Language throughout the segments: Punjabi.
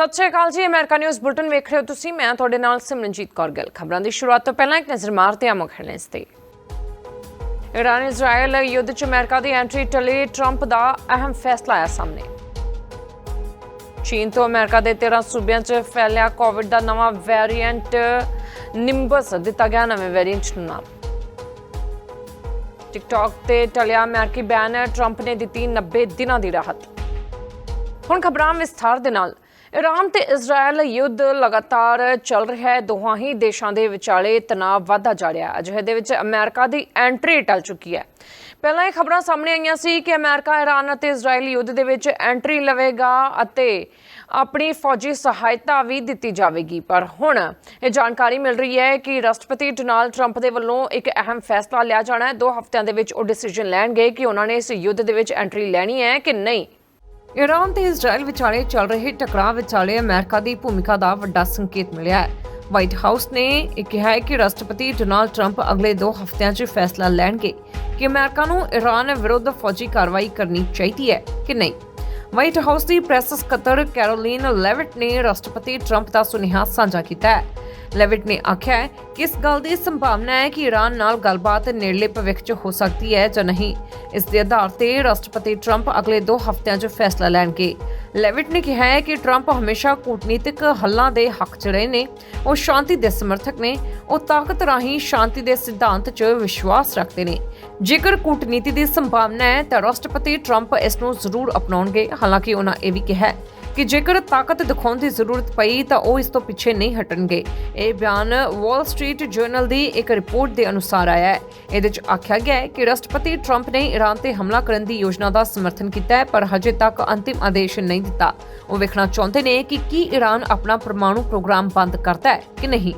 ਸਤਿ ਸ਼੍ਰੀ ਅਕਾਲ ਜੀ, ਅਮਰੀਕਾ ਨਿਊਜ਼ ਬੁਲਟਨ ਵੇਖ ਰਹੇ ਹੋ ਤੁਸੀਂ। ਮੈਂ ਤੁਹਾਡੇ ਨਾਲ ਸਿਮਰਨਜੀਤ ਕੌਰ ਗਿੱਲ। ਖਬਰਾਂ ਦੀ ਸ਼ੁਰੂਆਤ ਤੋਂ ਪਹਿਲਾਂ ਇੱਕ ਨਜ਼ਰ ਮਾਰਦੇ ਹਾਂ ਮੁੱਖ ਹੈਡਲਾਈਨਸ ਤੇ। ਇਰਾਨ ਇਜ਼ਰਾਈਲ ਯੁੱਧ 'ਚ ਅਮਰੀਕਾ ਦੀ ਐਂਟਰੀ ਟਲੀ ਟਰੰਪ ਦਾ ਅਹਿਮ ਫੈਸਲਾ ਆਇਆ ਸਾਹਮਣੇ। ਚੀਨ ਤੋਂ ਅਮਰੀਕਾ ਦੇ 13 ਸੂਬਿਆਂ 'ਚ ਫੈਲਿਆ ਕੋਵਿਡ ਦਾ ਨਵਾਂ ਵੇਰੀਐਂਟ ਨਿੰਬਸ ਦਿੱਤਾ ਗਿਆ ਨਵੇਂ ਵੇਰੀਐਂਟ ਨੂੰ ਨਾਮ। ਟਿਕਟੌਕ ਤੇ ਟਲਿਆ ਅਮਰੀਕੀ ਬੈਨ ਟਰੰਪ ਨੇ ਦਿੱਤੀ 90 ਦਿਨਾਂ ਦੀ ਰਾਹਤ। ਹੁਣ ਖਬਰਾਂ ਵਿਸਥਾਰ ਦੇ ਨਾਲ। ਇਰਾਨ ਤੇ ਇਜ਼ਰਾਈਲ ਯੁੱਧ ਲਗਾਤਾਰ ਚੱਲ ਰਿਹਾ ਹੈ। ਦੋਹਾਂ ਹੀ ਦੇਸ਼ਾਂ ਦੇ ਵਿਚਾਲੇ ਤਣਾਅ ਵਧਦਾ ਜਾ ਰਿਹਾ ਹੈ। ਅਜਿਹੇ ਦੇ ਵਿੱਚ ਅਮਰੀਕਾ ਦੀ ਐਂਟਰੀ ਟਲ ਚੁੱਕੀ ਹੈ। ਪਹਿਲਾਂ ਇਹ ਖਬਰਾਂ ਸਾਹਮਣੇ ਆਈਆਂ ਸੀ ਕਿ ਅਮਰੀਕਾ, ਇਰਾਨ ਅਤੇ ਇਜ਼ਰਾਈਲ ਯੁੱਧ ਦੇ ਵਿੱਚ ਐਂਟਰੀ ਲਵੇਗਾ ਅਤੇ ਆਪਣੀ ਫੌਜੀ ਸਹਾਇਤਾ ਵੀ ਦਿੱਤੀ ਜਾਵੇਗੀ। ਪਰ ਹੁਣ ਇਹ ਜਾਣਕਾਰੀ ਮਿਲ ਰਹੀ ਹੈ ਕਿ ਰਾਸ਼ਟਰਪਤੀ ਡੋਨਾਲਡ ਟਰੰਪ ਦੇ ਵੱਲੋਂ ਇੱਕ ਅਹਿਮ ਫੈਸਲਾ ਲਿਆ ਜਾਣਾ ਹੈ। ਦੋ ਹਫ਼ਤਿਆਂ ਦੇ ਵਿੱਚ ਉਹ ਡਿਸੀਜਨ ਲੈਣਗੇ ਕਿ ਉਹਨਾਂ ਨੇ ਇਸ ਯੁੱਧ ਦੇ ਵਿੱਚ ਐਂਟਰੀ ਲੈਣੀ ਹੈ ਕਿ ਨਹੀਂ। ਇਰਾਨ ਤੇ ਇਜ਼ਰਾਈਲ ਵਿਚਾਲੇ ਚੱਲ ਰਹੇ ਟਕਰਾਅ ਵਿਚਾਲੇ ਅਮਰੀਕਾ ਦੀ ਭੂਮਿਕਾ ਦਾ ਵੱਡਾ ਸੰਕੇਤ ਮਿਲਿਆ ਹੈ। ਵਾਈਟ ਹਾਊਸ ਨੇ ਇਹ ਕਿਹਾ ਹੈ ਕਿ ਰਾਸ਼ਟਰਪਤੀ ਡੋਨਾਲਡ ਟਰੰਪ ਅਗਲੇ 2 ਹਫ਼ਤਿਆਂ 'ਚ ਫੈਸਲਾ ਲੈਣਗੇ ਕਿ ਅਮਰੀਕਾ ਨੂੰ ਇਰਾਨ ਵਿਰੁੱਧ ਫੌਜੀ ਕਾਰਵਾਈ ਕਰਨੀ ਚਾਹੀਦੀ ਹੈ ਕਿ ਨਹੀਂ। ਵਾਈਟ ਹਾਊਸ ਦੀ ਪ੍ਰੈਸ ਸਕੱਤਰ ਕੈਰੋਲਿਨ ਲੈਵਿਟ ਨੇ ਰਾਸ਼ਟਰਪਤੀ ਟਰੰਪ ਦਾ ਸੁਨੇਹਾ ਸਾਂਝਾ ਕੀਤਾ ਹੈ। ਲੈਵਿਟ ਨੇ ਆਖਿਆ ਹੈ ਕਿ ਇਸ ਗੱਲ ਦੀ ਸੰਭਾਵਨਾ ਹੈ ਕਿ ਈਰਾਨ ਨਾਲ ਗੱਲਬਾਤ ਨੇੜਲੇ ਭਵਿੱਖ 'ਚ ਹੋ ਸਕਦੀ ਹੈ ਜਾਂ ਨਹੀਂ। ਇਸ ਦੇ ਆਧਾਰ ਤੇ ਰਾਸ਼ਟਰਪਤੀ ਟਰੰਪ ਅਗਲੇ 2 ਹਫ਼ਤਿਆਂ 'ਚ ਫੈਸਲਾ ਲੈਣਗੇ। ਲੈਵਿਟ ਨੇ ਕਿਹਾ ਹੈ ਕਿ ਟਰੰਪ ਹਮੇਸ਼ਾ ਕੂਟਨੀਤਿਕ ਹੱਲਾਂ ਦੇ ਹੱਕ 'ਚ ਰਹੇ ਨੇ। ਉਹ ਸ਼ਾਂਤੀ ਦੇ ਸਮਰਥਕ ਨੇ। ਉਹ ਤਾਕਤ ਰਾਹੀਂ ਸ਼ਾਂਤੀ ਦੇ ਸਿਧਾਂਤ 'ਚ ਵਿਸ਼ਵਾਸ ਰੱਖਦੇ ਨੇ। ਜੇਕਰ ਕੂਟਨੀਤੀ ਦੀ ਸੰਭਾਵਨਾ ਹੈ, ਤਾਂ ਰਾਸ਼ਟਰਪਤੀ ਟਰੰਪ ਇਸ ਨੂੰ ਜ਼ਰੂਰ ਅਪਣਾਉਣਗੇ। ਹਾਲਾਂਕਿ ਉਹਨਾਂ ਇਹ ਵੀ ਕਿਹਾ ਕਿ ਜੇਕਰ ਤਾਕਤ ਦਿਖਾਉਣ ਦੀ ਜ਼ਰੂਰਤ ਪਈ, ਤਾਂ ਉਹ ਇਸ ਤੋਂ ਪਿੱਛੇ ਨਹੀਂ ਹਟਣਗੇ। ਇਹ ਬਿਆਨ ਵਾਲ ਸਟਰੀਟ ਜਰਨਲ ਦੀ ਇੱਕ ਰਿਪੋਰਟ ਦੇ ਅਨੁਸਾਰ ਆਇਆ ਹੈ। ਇਹਦੇ ਵਿੱਚ ਆਖਿਆ ਗਿਆ ਹੈ ਕਿ ਰਾਸ਼ਟਰਪਤੀ ਟਰੰਪ ਨੇ ਈਰਾਨ ਤੇ ਹਮਲਾ ਕਰਨ ਦੀ ਯੋਜਨਾ ਦਾ ਸਮਰਥਨ ਕੀਤਾ ਹੈ, ਪਰ ਹਜੇ ਤੱਕ ਅੰਤਿਮ ਆਦੇਸ਼ ਨਹੀਂ ਦਿੱਤਾ। ਉਹ ਵੇਖਣਾ ਚਾਹੁੰਦੇ ਨੇ ਕਿ ਕੀ ਈਰਾਨ ਆਪਣਾ ਪਰਮਾਣੂ ਪ੍ਰੋਗਰਾਮ ਬੰਦ ਕਰਦਾ ਹੈ ਕਿ ਨਹੀਂ।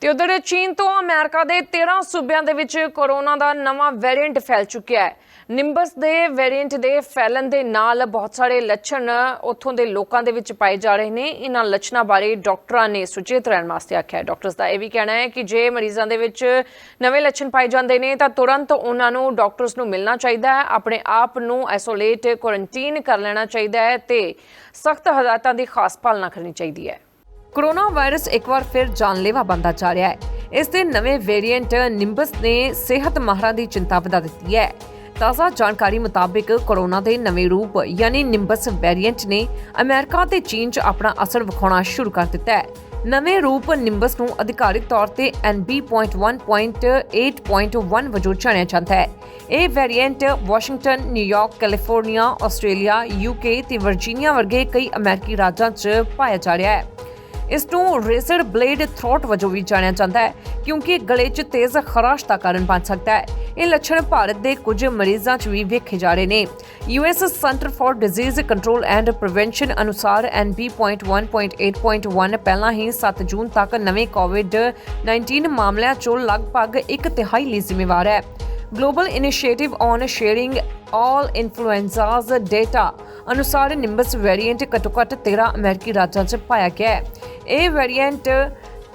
ਤੇ ਉਧਰ ਚੀਨ ਤੋਂ ਅਮਰੀਕਾ ਦੇ 13 ਸੂਬਿਆਂ ਦੇ ਵਿੱਚ ਕੋਰੋਨਾ ਦਾ ਨਵਾਂ ਵੇਰੀਐਂਟ ਫੈਲ ਚੁੱਕਿਆ ਹੈ। ਨਿੰਬਸ ਦੇ ਵੇਰੀਐਂਟ ਦੇ ਫੈਲਣ ਦੇ ਨਾਲ ਬਹੁਤ ਸਾਰੇ ਲੱਛਣ ਉੱਥੋਂ ਦੇ ਲੋਕਾਂ ਦੇ ਵਿੱਚ ਪਾਏ ਜਾ ਰਹੇ ਨੇ। ਇਹਨਾਂ ਲੱਛਣਾਂ ਬਾਰੇ ਡਾਕਟਰਾਂ ਨੇ ਸੁਚੇਤ ਰਹਿਣ ਵਾਸਤੇ ਆਖਿਆ ਹੈ। ਡਾਕਟਰਸ ਦਾ ਇਹ ਵੀ ਕਹਿਣਾ ਹੈ ਕਿ ਜੇ ਮਰੀਜ਼ਾਂ ਦੇ ਵਿੱਚ ਨਵੇਂ ਲੱਛਣ ਪਾਏ ਜਾਂਦੇ ਨੇ, ਤਾਂ ਤੁਰੰਤ ਉਹਨਾਂ ਨੂੰ ਡਾਕਟਰਸ ਨੂੰ ਮਿਲਣਾ ਚਾਹੀਦਾ ਹੈ। ਆਪਣੇ ਆਪ ਨੂੰ ਆਈਸੋਲੇਟ ਕੁਆਰੰਟਾਈਨ ਕਰ ਲੈਣਾ ਚਾਹੀਦਾ ਹੈ ਤੇ ਸਖਤ ਹਦਾਇਤਾਂ ਦੀ ਖਾਸ ਪਾਲਣਾ ਕਰਨੀ ਚਾਹੀਦੀ ਹੈ। ਕੋਰੋਨਾ ਵਾਇਰਸ ਇੱਕ ਵਾਰ ਫਿਰ ਜਾਨਲੇਵਾ ਬਣਦਾ ਜਾ ਰਿਹਾ ਹੈ। ਇਸ ਦੇ ਨਵੇਂ ਵੇਰੀਐਂਟ ਨਿੰਬਸ ਨੇ ਸਿਹਤ ਮਾਹਰਾਂ ਦੀ ਚਿੰਤਾ ਵਧਾ ਦਿੱਤੀ ਹੈ। ਤਾਜ਼ਾ ਜਾਣਕਾਰੀ ਮੁਤਾਬਕ ਕੋਰੋਨਾ ਦੇ ਨਵੇਂ ਰੂਪ ਯਾਨੀ ਨਿੰਬਸ ਵੇਰੀਐਂਟ ਨੇ ਅਮਰੀਕਾ ਤੇ ਚੀਨ 'ਚ ਆਪਣਾ ਅਸਰ ਵਿਖਾਉਣਾ ਸ਼ੁਰੂ ਕਰ ਦਿੱਤਾ ਹੈ। ਨਵੇਂ ਰੂਪ ਨਿੰਬਸ ਨੂੰ ਅਧਿਕਾਰਿਕ ਤੌਰ ਤੇ NB.1.8.1 ਵਜੋਂ ਜਾਣਿਆ ਜਾਂਦਾ ਹੈ। ਇਹ variant Washington, New York, California, Australia, UK ਤੇ ਵਰਜੀਨੀਆ ਵਰਗੇ ਕਈ ਅਮਰੀਕੀ ਰਾਜਾਂ 'ਚ ਪਾਇਆ ਜਾ ਰਿਹਾ ਹੈ। ਇਸ ਨੂੰ ਰੇਜ਼ਰ ਬਲੇਡ ਥ੍ਰੋਟ ਵਜੋਂ ਵੀ ਜਾਣਿਆ ਜਾਂਦਾ ਹੈ, ਕਿਉਂਕਿ ਗਲੇ 'ਚ ਤੇਜ਼ ਖਰਾਸ਼ ਦਾ ਕਾਰਨ ਬਣ ਸਕਦਾ ਹੈ। ਇਹ ਲੱਛਣ ਭਾਰਤ ਦੇ ਕੁਝ ਮਰੀਜ਼ਾਂ 'ਚ ਵੀ ਵੇਖੇ ਜਾ ਰਹੇ ਨੇ। US centre for disease control and prevention ਅਨੁਸਾਰ NB.1.8.1 ਪਹਿਲਾਂ ਹੀ 7 ਜੂਨ ਤੱਕ ਨਵੇਂ ਕੋਵਿਡ-19 ਮਾਮਲਿਆਂ 'ਚੋਂ ਲਗਭਗ ਇੱਕ ਤਿਹਾਈ ਲਈ ਜ਼ਿੰਮੇਵਾਰ ਹੈ। Global initiative on sharing all influenzas data ਅਨੁਸਾਰ ਨਿੰਬਸ ਵੇਰੀਐਂਟ ਘੱਟੋ-ਘੱਟ 13 ਅਮਰੀਕੀ ਰਾਜਾਂ 'ਚ ਪਾਇਆ ਗਿਆ ਹੈ। ਇਹ ਵੇਰੀਐਂਟ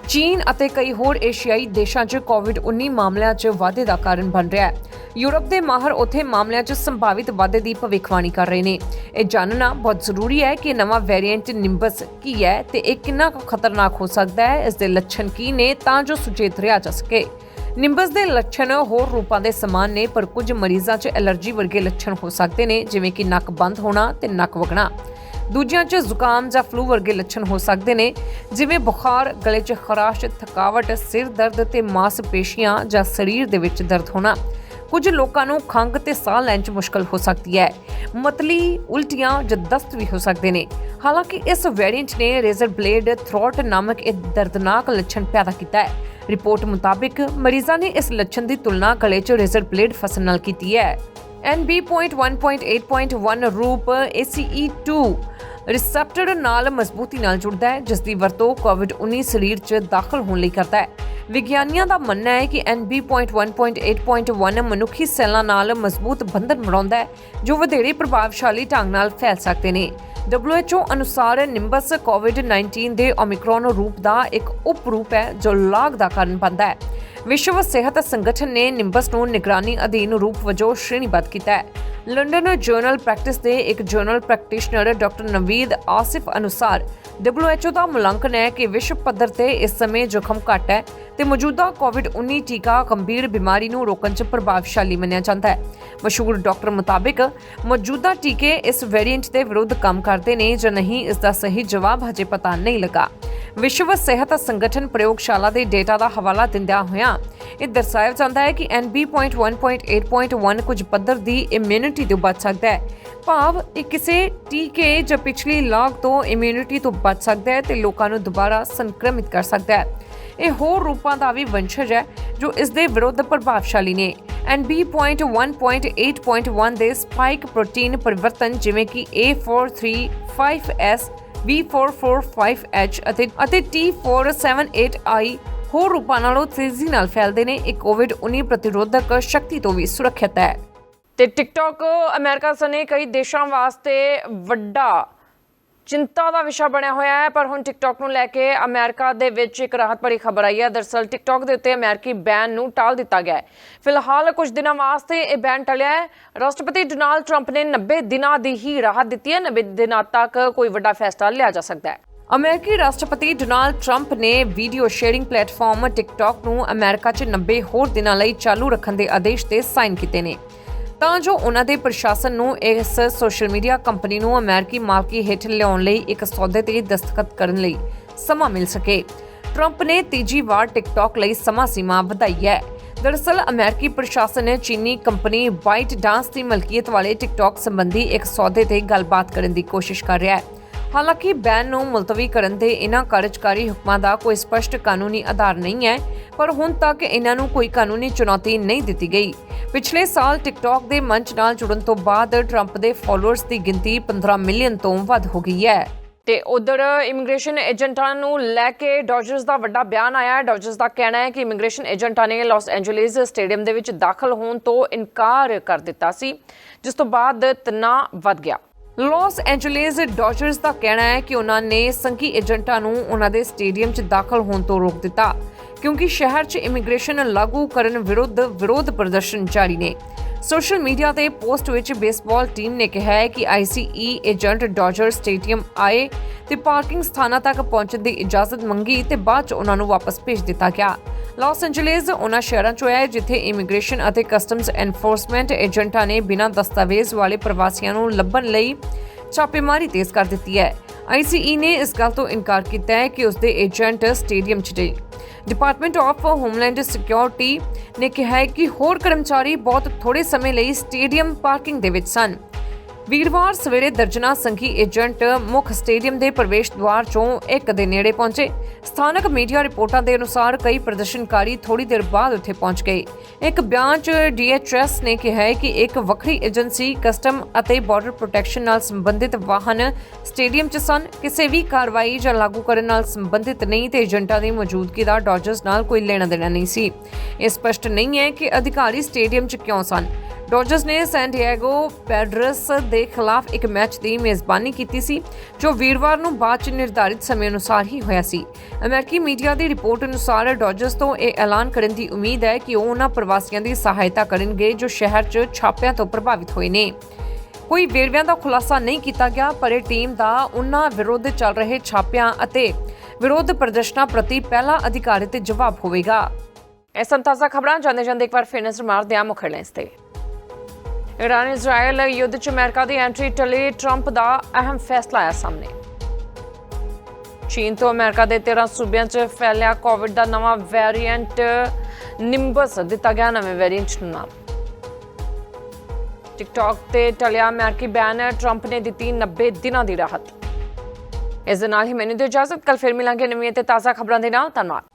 ਚੀਨ ਅਤੇ ਕਈ ਹੋਰ ਏਸ਼ੀਆਈ ਦੇਸ਼ਾਂ 'ਚ ਕੋਵਿਡ-19 ਮਾਮਲਿਆਂ 'ਚ ਵਾਧੇ ਦਾ ਕਾਰਨ ਬਣ ਰਿਹਾ ਹੈ। ਯੂਰਪ ਦੇ ਮਾਹਰ ਉੱਥੇ ਮਾਮਲਿਆਂ 'ਚ ਸੰਭਾਵਿਤ ਵਾਧੇ ਦੀ ਭਵਿੱਖਬਾਣੀ ਕਰ ਰਹੇ ਨੇ। ਇਹ ਜਾਣਨਾ ਬਹੁਤ ਜ਼ਰੂਰੀ ਹੈ ਕਿ ਨਵਾਂ ਵੇਰੀਐਂਟ ਨਿੰਬਸ ਕੀ ਹੈ ਤੇ ਇਹ ਕਿੰਨਾ ਕੁ ਖਤਰਨਾਕ ਹੋ ਸਕਦਾ ਹੈ, ਇਸ ਦੇ ਲੱਛਣ ਕੀ ਨੇ ਤਾਂ ਜੋ ਸੁਚੇਤ ਰਿਹਾ ਜਾ ਸਕੇ। ਨਿੰਬਸ ਦੇ ਲੱਛਣ ਹੋਰ ਰੂਪਾਂ ਦੇ ਸਮਾਨ ਨੇ, ਪਰ ਕੁਝ ਮਰੀਜ਼ਾਂ 'ਚ ਐਲਰਜੀ ਵਰਗੇ ਲੱਛਣ ਹੋ ਸਕਦੇ ਨੇ, ਜਿਵੇਂ ਕਿ ਨੱਕ ਬੰਦ ਹੋਣਾ ਤੇ ਨੱਕ ਵਗਣਾ। ਦੂਜਿਆਂ 'ਚ ਜ਼ੁਕਾਮ ਜਾਂ ਫਲੂ ਵਰਗੇ ਲੱਛਣ ਹੋ ਸਕਦੇ ਨੇ, ਜਿਵੇਂ ਬੁਖਾਰ, ਗਲੇ 'ਚ ਖਰਾਸ਼, ਥਕਾਵਟ, ਸਿਰ ਦਰਦ ਤੇ ਮਾਸਪੇਸ਼ੀਆਂ ਜਾਂ ਸਰੀਰ ਦੇ ਵਿੱਚ ਦਰਦ ਹੋਣਾ। ਕੁਝ ਲੋਕਾਂ ਨੂੰ ਖੰਘ ਤੇ ਸਾਹ ਲੈਣ 'ਚ ਮੁਸ਼ਕਲ ਹੋ ਸਕਦੀ ਹੈ। ਮਤਲੀ ਉਲਟੀਆਂ ਜਾਂ ਦਸਤ ਵੀ ਹੋ ਸਕਦੇ ਨੇ। ਹਾਲਾਂਕਿ ਇਸ ਵੇਰੀਐਂਟ ਨੇ ਰੇਜ਼ਰ ਬਲੇਡ ਥ੍ਰੋਟ ਨਾਮਕ ਇੱਕ ਦਰਦਨਾਕ ਲੱਛਣ ਪੈਦਾ ਕੀਤਾ ਹੈ। ਰਿਪੋਰਟ ਮੁਤਾਬਿਕ ਮਰੀਜ਼ਾਂ ਨੇ ਇਸ ਲੱਛਣ ਦੀ ਤੁਲਨਾ ਗਲੇ 'ਚ ਰੇਜ਼ਰ ਬਲੇਡ ਫਸਣ ਨਾਲ ਕੀਤੀ ਹੈ। NB.1.8.1 ਰੂਪ ACE2 ਰਿਸੈਪਟਰ ਨਾਲ ਮਜ਼ਬੂਤੀ ਨਾਲ ਜੁੜਦਾ ਹੈ, ਜਿਸ ਦੀ ਵਰਤੋਂ ਕੋਵਿਡ-19 ਸਰੀਰ 'ਚ ਦਾਖਲ ਹੋਣ ਲਈ ਕਰਦਾ ਹੈ। ਵਿਗਿਆਨੀਆਂ ਦਾ ਮੰਨਣਾ ਹੈ ਕਿ NB.1.8.1 ਮਨੁੱਖੀ ਸੈੱਲਾਂ ਨਾਲ ਮਜ਼ਬੂਤ ਬੰਧਨ ਬਣਾਉਂਦਾ ਹੈ, ਜੋ ਵਧੇਰੇ ਪ੍ਰਭਾਵਸ਼ਾਲੀ ਢੰਗ ਨਾਲ ਫੈਲ ਸਕਦੇ ਨੇ। WHO ਅਨੁਸਾਰ ਨਿੰਬਸ ਕੋਵਿਡ-19 ਦੇ ਓਮਿਕਰੋਨ ਰੂਪ ਦਾ ਇੱਕ ਉਪ ਰੂਪ ਹੈ, ਜੋ ਲਾਗ ਦਾ ਕਾਰਨ ਬਣਦਾ ਹੈ। ਵਿਸ਼ਵ ਸਿਹਤ ਸੰਗਠਨ ਨੇ ਨਿੰਬਸ ਨੂੰ ਨਿਗਰਾਨੀ ਅਧੀਨ ਰੂਪ ਵਜੋਂ ਸ਼੍ਰੇਣੀਬੱਧ ਕੀਤਾ ਹੈ। ਲੰਡਨ ਜਰਨਲ ਪ੍ਰੈਕਟਿਸ ਦੇ ਇੱਕ general practitioner doctor Naveed Asif ਅਨੁਸਾਰ WHO ਦਾ ਮੁਲਾਂਕਣ ਹੈ ਕਿ ਵਿਸ਼ਵ ਪੱਧਰ ਤੇ ਇਸ ਸਮੇਂ ਜ਼ਖਮ ਘੱਟ ਹੈ ਤੇ ਮੌਜੂਦਾ ਕੋਵਿਡ-19 ਟੀਕਾ ਗੰਭੀਰ ਬਿਮਾਰੀ ਨੂੰ ਰੋਕਣ 'ਚ ਪ੍ਰਭਾਵਸ਼ਾਲੀ ਮੰਨਿਆ ਜਾਂਦਾ ਹੈ। ਮਸ਼ਹੂਰ ਡਾਕਟਰ ਮੁਤਾਬਿਕ ਮੌਜੂਦਾ ਟੀਕੇ ਇਸ ਵੇਰੀਐਂਟ ਦੇ ਵਿਰੁੱਧ ਕੰਮ ਕਰਦੇ ਨੇ ਜਾਂ ਨਹੀਂ, ਇਸ ਦਾ ਸਹੀ ਜਵਾਬ ਹਜੇ ਪਤਾ ਨਹੀਂ ਲੱਗਾ। ਵਿਸ਼ਵ ਸਿਹਤ ਸੰਗਠਨ ਪ੍ਰਯੋਗਸ਼ਾਲਾ ਦੇ ਡੇਟਾ ਦਾ ਹਵਾਲਾ ਦਿੰਦਿਆਂ ਹੋਇਆਂ ਇਹ ਦਰਸਾਇਆ ਜਾਂਦਾ ਹੈ ਕਿ NB.1.8.1 ਕੁਝ ਪੱਧਰ ਦੀ ਇਮਿਊਨਿਟੀ ਤੋਂ ਬਚ ਸਕਦਾ ਹੈ। ਭਾਵ ਇਹ ਕਿਸੇ ਟੀਕੇ ਜਾਂ ਪਿਛਲੀ ਲਾਗ ਤੋਂ ਇਮਿਊਨਿਟੀ ਤੋਂ ਬਚ ਸਕਦਾ ਹੈ ਤੇ ਲੋਕਾਂ ਨੂੰ ਦੁਬਾਰਾ ਸੰਕ੍ਰਮਿਤ ਕਰ ਸਕਦਾ ਹੈ। ਇਹ ਹੋਰ ਰੂਪਾਂ ਦਾ ਵੀ ਵੰਸ਼ਜ ਹੈ ਜੋ ਇਸ ਦੇ ਵਿਰੁੱਧ ਪ੍ਰਭਾਵਸ਼ਾਲੀ ਨੇ। NB.1.8.1 ਦੇ ਸਪਾਈਕ ਪ੍ਰੋਟੀਨ ਪਰਿਵਰਤਨ ਜਿਵੇਂ ਕਿ A435S V445H ਅਤੇ ਅਤੇ T478I ਹੋਰ ਰੂਪਾਂ ਨਾਲੋਂ ਤੇਜ਼ੀ ਨਾਲ ਫੈਲਦੇ ਨੇ। ਇਹ ਕੋਵਿਡ-19 ਪ੍ਰਤੀਰੋਧਕ ਸ਼ਕਤੀ ਤੋਂ ਵੀ ਸੁਰੱਖਿਅਤ ਹੈ। ਤੇ ਟਿਕਟੌਕ ਅਮਰੀਕਾ ਸਣੇ ਕਈ ਦੇਸ਼ਾਂ ਵਾਸਤੇ ਵੱਡਾ ਚਿੰਤਾ ਦਾ ਵਿਸ਼ਾ ਬਣਿਆ ਹੋਇਆ ਹੈ, ਪਰ ਹੁਣ ਟਿਕਟੌਕ ਨੂੰ ਲੈ ਕੇ ਅਮਰੀਕਾ ਦੇ ਵਿੱਚ ਇੱਕ ਰਾਹਤ ਭਰੀ ਖਬਰ ਆਈ ਹੈ। ਦਰਸਲ ਟਿਕਟੌਕ ਦੇ ਉੱਤੇ ਅਮਰੀਕੀ ਬੈਨ ਨੂੰ ਟਾਲ ਦਿੱਤਾ ਗਿਆ ਹੈ। ਫਿਲਹਾਲ ਕੁਝ ਦਿਨਾਂ ਵਾਸਤੇ ਇਹ ਬੈਨ ਟਲਿਆ ਹੈ। ਰਾਸ਼ਟਰਪਤੀ ਡੋਨਾਲਡ ਟਰੰਪ ਨੇ 90 ਦਿਨਾਂ ਦੀ ਹੀ ਰਾਹਤ ਦਿੱਤੀ ਹੈ। 90 ਦਿਨਾਂ ਤੱਕ ਕੋਈ ਵੱਡਾ ਫੈਸਲਾ ਲਿਆ ਜਾ ਸਕਦਾ ਹੈ। ਅਮਰੀਕੀ ਰਾਸ਼ਟਰਪਤੀ ਡੋਨਾਲਡ ਟਰੰਪ ਨੇ ਵੀਡੀਓ ਸ਼ੇਅਰਿੰਗ ਪਲੇਟਫਾਰਮ ਟਿਕਟੌਕ ਨੂੰ ਅਮਰੀਕਾ 'ਚ 90 ਹੋਰ ਦਿਨਾਂ ਲਈ ਚਾਲੂ ਰੱਖਣ ਦੇ ਆਦੇਸ਼ ਤੇ ਸਾਈਨ ਕੀਤੇ ਨੇ। ਤਾਂ ਜੋ ਉਹਨਾਂ ਦੇ ਪ੍ਰਸ਼ਾਸਨ ਨੂੰ ਇਸ ਸੋਸ਼ਲ ਮੀਡੀਆ ਕੰਪਨੀ ਨੂੰ ਅਮਰੀਕੀ ਮਾਲਕੀ ਹੇਠ ਲਿਆਉਣ ਲਈ ਇੱਕ ਸੌਦੇ ਤੇ ਦਸਤਖਤ ਕਰਨ ਲਈ ਸਮਾਂ ਮਿਲ ਸਕੇ। ਟਰੰਪ ਨੇ ਤੀਜੀ ਵਾਰ ਟਿਕਟੌਕ ਲਈ ਸਮਾਂ ਸੀਮਾ ਵਧਾਈ ਹੈ। ਦਰਅਸਲ, ਅਮਰੀਕੀ ਪ੍ਰਸ਼ਾਸਨ ਨੇ ਚੀਨੀ ਕੰਪਨੀ ਬਾਈਟ ਡਾਂਸ ਦੀ ਮਲਕੀਅਤ ਵਾਲੇ ਟਿਕਟੌਕ ਸੰਬੰਧੀ ਇੱਕ ਸੌਦੇ ਤੇ ਗੱਲਬਾਤ ਕਰਨ ਦੀ ਕੋਸ਼ਿਸ਼ ਕਰ ਰਿਹਾ ਹੈ। ਹਾਲਾਂਕਿ, ਬੈਨ ਨੂੰ ਮੁਲਤਵੀ ਕਰਨ ਦੇ ਇਹਨਾਂ ਕਾਰਜਕਾਰੀ ਹੁਕਮਾਂ ਦਾ ਕੋਈ ਸਪਸ਼ਟ ਕਾਨੂੰਨੀ ਆਧਾਰ ਨਹੀਂ ਹੈ। ਪਰ ਹੁਣ ਤੱਕ ਇਹਨਾਂ ਨੂੰ ਕੋਈ ਕਾਨੂੰਨੀ ਚੁਣੌਤੀ ਨਹੀਂ ਦਿੱਤੀ ਗਈ। ਪਿਛਲੇ ਸਾਲ ਟਿਕਟੌਕ ਦੇ ਮੰਚ ਨਾਲ ਜੁੜਨ ਤੋਂ ਬਾਅਦ ਟਰੰਪ ਦੇ ਫਾਲੋਅਰਸ ਦੀ ਗਿਣਤੀ 15 ਮਿਲੀਅਨ ਤੋਂ ਵੱਧ ਹੋ ਗਈ ਹੈ। ਤੇ ਉਧਰ ਇਮੀਗ੍ਰੇਸ਼ਨ ਏਜੰਟਾਂ ਨੂੰ ਲੈ ਕੇ ਡੋਜਰਸ ਦਾ ਵੱਡਾ ਬਿਆਨ ਆਇਆ ਹੈ। ਡੋਜਰਸ ਦਾ ਕਹਿਣਾ ਹੈ ਕਿ ਇਮੀਗ੍ਰੇਸ਼ਨ ਏਜੰਟਾਂ ਨੇ ਲਾਸ ਐਂਜਲੀਸ ਸਟੇਡੀਅਮ ਦੇ ਵਿੱਚ ਦਾਖਲ ਹੋਣ ਤੋਂ ਇਨਕਾਰ ਕਰ ਦਿੱਤਾ ਸੀ, ਜਿਸ ਤੋਂ ਬਾਅਦ ਤਣਾਅ ਵੱਧ ਗਿਆ। ਲਾਸ ਐਂਜਲੀਸ ਡੋਜਰਸ ਦਾ ਕਹਿਣਾ ਹੈ ਕਿ ਉਹਨਾਂ ਨੇ ਸੰਘੀ ਏਜੰਟਾਂ ਨੂੰ ਉਹਨਾਂ ਦੇ ਸਟੇਡੀਅਮ 'ਚ ਦਾਖਲ ਹੋਣ ਤੋਂ ਰੋਕ ਦਿੱਤਾ, ਕਿਉਂਕਿ ਸ਼ਹਿਰ 'ਚ ਇਮੀਗ੍ਰੇਸ਼ਨ ਲਾਗੂ ਕਰਨ ਵਿਰੁੱਧ ਵਿਰੋਧ ਪ੍ਰਦਰਸ਼ਨ ਜਾਰੀ ਨੇ। ਸੋਸ਼ਲ ਮੀਡੀਆ ਤੇ ਪੋਸਟ ਵਿੱਚ ਬੇਸਬਾਲ ਟੀਮ ਨੇ ਕਿਹਾ ਹੈ ਕਿ ਆਈਸੀਈ ਏਜੰਟ ਡੋਜਰ ਸਟੇਡੀਅਮ ਆਏ ਤੇ ਪਾਰਕਿੰਗ ਸਥਾਨਾਂ ਤੱਕ ਪਹੁੰਚਣ ਦੀ ਇਜਾਜ਼ਤ ਮੰਗੀ ਤੇ ਬਾਅਦ 'ਚ ਉਹਨਾਂ ਨੂੰ ਵਾਪਸ ਭੇਜ ਦਿੱਤਾ ਗਿਆ। ਲਾਸ ਐਂਜਲੀਸ ਉਹਨਾਂ ਸ਼ਹਿਰਾਂ 'ਚੋਂ ਹੈ ਜਿੱਥੇ ਇਮੀਗ੍ਰੇਸ਼ਨ ਅਤੇ ਕਸਟਮਸ ਐਨਫੋਰਸਮੈਂਟ ਏਜੰਟਾਂ ਨੇ ਬਿਨਾਂ ਦਸਤਾਵੇਜ਼ ਵਾਲੇ ਪ੍ਰਵਾਸੀਆਂ ਨੂੰ ਲੱਭਣ ਲਈ ਛਾਪੇਮਾਰੀ ਤੇਜ਼ ਕਰ ਦਿੱਤੀ ਹੈ। ਆਈਸੀਈ ਨੇ ਇਸ ਗੱਲ ਤੋਂ ਇਨਕਾਰ ਕੀਤਾ ਹੈ ਕਿ ਉਸ ਦੇ ਏਜੰਟ ਸਟੇਡੀਅਮ 'ਚ ਨੇ। ਡਿਪਾਰਟਮੈਂਟ ਆਫ ਹੋਮਲੈਂਡ ਸਿਕਿਉਰਿਟੀ ਨੇ ਕਿਹਾ ਹੈ ਕਿ ਹੋਰ ਕਰਮਚਾਰੀ ਬਹੁਤ ਥੋੜੇ ਸਮੇਂ ਲਈ ਸਟੇਡੀਅਮ ਪਾਰਕਿੰਗ ਦੇ ਵਿੱਚ ਸਨ। ਵੀਰਵਾਰ ਸਵੇਰੇ ਦਰਜਨਾ ਸੰਘੀ ਏਜੰਟ ਮੁੱਖ ਸਟੇਡੀਅਮ ਦੇ ਪ੍ਰਵੇਸ਼ ਦੁਆਰ ਚੋਂ ਇੱਕ ਦੇ ਨੇੜੇ ਪਹੁੰਚੇ। ਸਥਾਨਕ ਮੀਡੀਆ ਰਿਪੋਰਟਾਂ ਦੇ ਅਨੁਸਾਰ ਕਈ ਪ੍ਰਦਰਸ਼ਨਕਾਰੀ ਥੋੜੀ ਦੇਰ ਬਾਅਦ ਉੱਥੇ ਪਹੁੰਚ ਗਏ। ਇੱਕ ਬਿਆਨ 'ਚ ਡੀਐਚਐਸ ਨੇ ਕਿਹਾ ਹੈ ਕਿ ਇੱਕ ਵੱਖਰੀ ਏਜੰਸੀ, ਕਸਟਮ ਅਤੇ ਬਾਰਡਰ ਪ੍ਰੋਟੈਕਸ਼ਨ ਨਾਲ ਸੰਬੰਧਿਤ ਵਾਹਨ ਸਟੇਡੀਅਮ 'ਚ ਸਨ। ਕਿਸੇ ਵੀ ਕਾਰਵਾਈ ਜਾਂ ਲਾਗੂ ਕਰਨ ਨਾਲ ਸੰਬੰਧਿਤ ਨਹੀਂ ਤੇ ਏਜੰਟਾਂ ਦੀ ਮੌਜੂਦਗੀ ਦਾ ਡਾਜਰਸ ਨਾਲ ਕੋਈ ਲੈਣਾ ਦੇਣਾ ਨਹੀਂ ਸੀ। ਇਹ ਸਪਸ਼ਟ ਨਹੀਂ ਹੈ ਕਿ ਅਧਿਕਾਰੀ ਸਟੇਡੀਅਮ 'ਚ ਕਿਉਂ ਸਨ। ਡੋਜਰਸ ਨੇ ਸੈਨ ਡਿਏਗੋ ਪੈਡਰਸ ਦੇ ਖਿਲਾਫ ਇੱਕ ਮੈਚ ਦੀ ਮੇਜ਼ਬਾਨੀ ਕੀਤੀ ਸੀ, ਜੋ ਵੀਰਵਾਰ ਨੂੰ ਬਾਅਦ ਚ ਨਿਰਧਾਰਿਤ ਸਮੇਂ ਅਨੁਸਾਰ ਹੀ ਹੋਇਆ ਸੀ। ਅਮਰੀਕੀ ਮੀਡੀਆ ਦੀ ਰਿਪੋਰਟ ਅਨੁਸਾਰ ਡੋਜਰਸ ਤੋਂ ਇਹ ਐਲਾਨ ਕਰਨ ਦੀ ਉਮੀਦ ਹੈ ਕਿ ਉਹ ਉਹਨਾਂ ਪ੍ਰਵਾਸੀਆਂ ਦੀ ਸਹਾਇਤਾ ਕਰਨਗੇ ਜੋ ਸ਼ਹਿਰ 'ਚ ਛਾਪਿਆਂ ਤੋਂ ਪ੍ਰਭਾਵਿਤ ਹੋਏ ਨੇ। ਕੋਈ ਵੇਰਵਿਆਂ ਦਾ ਖੁਲਾਸਾ ਨਹੀਂ ਕੀਤਾ ਗਿਆ, ਪਰ ਇਹ ਟੀਮ ਦਾ ਉਹਨਾਂ ਵਿਰੁੱਧ ਚੱਲ ਰਹੇ ਛਾਪਿਆਂ ਅਤੇ ਵਿਰੋਧ ਪ੍ਰਦਰਸ਼ਨਾਂ ਪ੍ਰਤੀ ਪਹਿਲਾ ਅਧਿਕਾਰਿਤ ਜਵਾਬ ਹੋਵੇਗਾ। ਇਹ ਤਾਜ਼ਾ ਖਬਰਾਂ ਜਾਂਦੇ ਜਾਂਦੇ ਇੱਕ ਵਾਰ ਫਿਰ ਨਜ਼ਰ ਮਾਰਦੇ ਹਾਂ ਮੁੱਖ ਤੇ। ਇਰਾਨ ਇਜ਼ਰਾਈਲ ਯੁੱਧ 'ਚ ਅਮਰੀਕਾ ਦੀ ਐਂਟਰੀ ਟਲੇ। ਟਰੰਪ ਦਾ ਅਹਿਮ ਫੈਸਲਾ ਆਇਆ ਸਾਹਮਣੇ। ਚੀਨ ਤੋਂ ਅਮਰੀਕਾ ਦੇ 13 ਸੂਬਿਆਂ 'ਚ ਫੈਲਿਆ ਕੋਵਿਡ ਦਾ ਨਵਾਂ ਵੈਰੀਐਂਟ। ਨਿੰਬਸ ਦਿੱਤਾ ਗਿਆ ਨਵੇਂ ਵੈਰੀਐਂਟ ਨੂੰ ਨਾਮ। ਟਿਕਟੌਕ ਤੇ ਟਲਿਆ ਅਮਰੀਕੀ ਬੈਨ। ਟਰੰਪ ਨੇ ਦਿੱਤੀ 90 ਦਿਨਾਂ ਦੀ ਰਾਹਤ। ਇਸ ਦੇ ਨਾਲ ਹੀ ਮੈਨੂੰ ਦਿਓ ਇਜਾਜ਼ਤ। ਕੱਲ ਫਿਰ ਮਿਲਾਂਗੇ ਨਵੀਆਂ ਤੇ ਤਾਜ਼ਾ ਖਬਰਾਂ ਦੇ ਨਾਲ। ਧੰਨਵਾਦ।